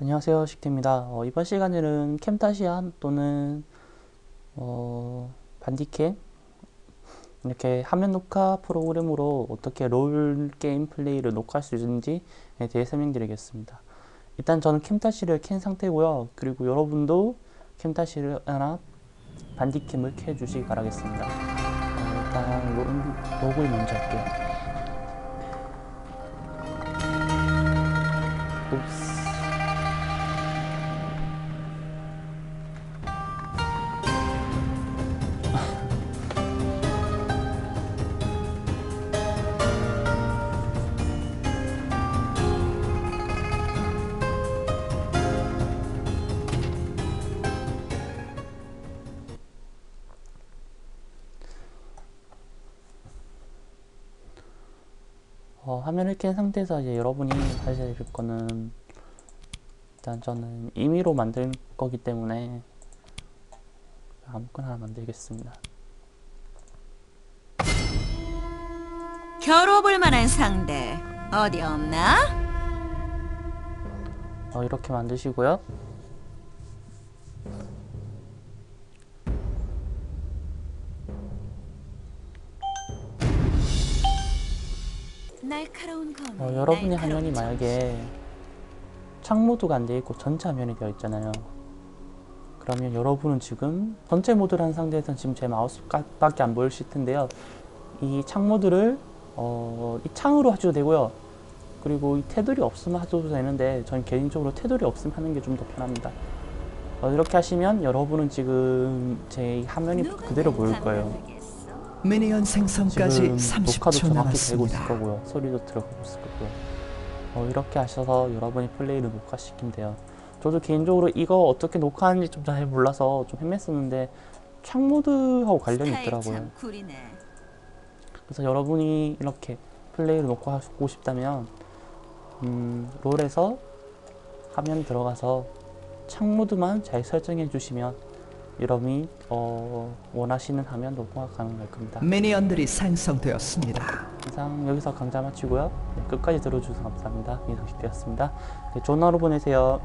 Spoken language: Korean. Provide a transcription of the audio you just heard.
안녕하세요 식대입니다. 어, 이번 시간에는 캠타시안 또는 어, 반디캠? 이렇게 화면 녹화 프로그램으로 어떻게 롤 게임 플레이를 녹화할 수 있는지에 대해 설명드리겠습니다. 일단 저는 캠타시를 켠 상태고요. 그리고 여러분도 캠타시를 하나 반디캠을 켜 주시기 바라겠습니다. 어, 일단 로, 로그인 먼저 할게요 어, 화면을 켠 상태에서 이제 여러분이 될 거는 일단 저는 임의로 만들 거기 때문에 아무거나 만들겠습니다. 겨뤄볼 만한 상대 어디 없나? 어, 이렇게 만드시고요. 어, 여러분의 화면이 점. 만약에 창 모드가 안 되어 있고 전체 화면이 되어 있잖아요. 그러면 여러분은 지금 전체 모드라는 상태에서는 지금 제 마우스밖에 안 보이실 텐데요. 이 창 모드를 어, 이 창으로 하셔도 되고요. 그리고 이 테두리 없으면 하셔도 되는데 전 개인적으로 테두리 없으면 하는 게 좀 더 편합니다. 어, 이렇게 하시면 여러분은 지금 제 화면이 그대로 날 보일 거예요. 미니언 생성까지 지금 녹화도 30초 정확히 되고 있을 남았습니다. 거고요. 소리도 들어가고 있을 거고요. 어, 이렇게 하셔서 여러분이 플레이를 녹화시키면 돼요. 저도 개인적으로 이거 어떻게 녹화하는지 좀 잘 몰라서 좀 헤맸었는데 창 모드하고 관련이 있더라고요. 그래서 여러분이 이렇게 플레이를 녹화하고 싶다면 음, 롤에서 화면 들어가서 창 모드만 잘 설정해 주시면 여러분이 어, 원하시는 화면 녹화가 가능할 겁니다. 미니언들이 생성되었습니다. 이상 여기서 강좌 마치고요. 네, 끝까지 들어주셔서 감사합니다. 이상식 되었습니다. 네, 좋은 하루 보내세요.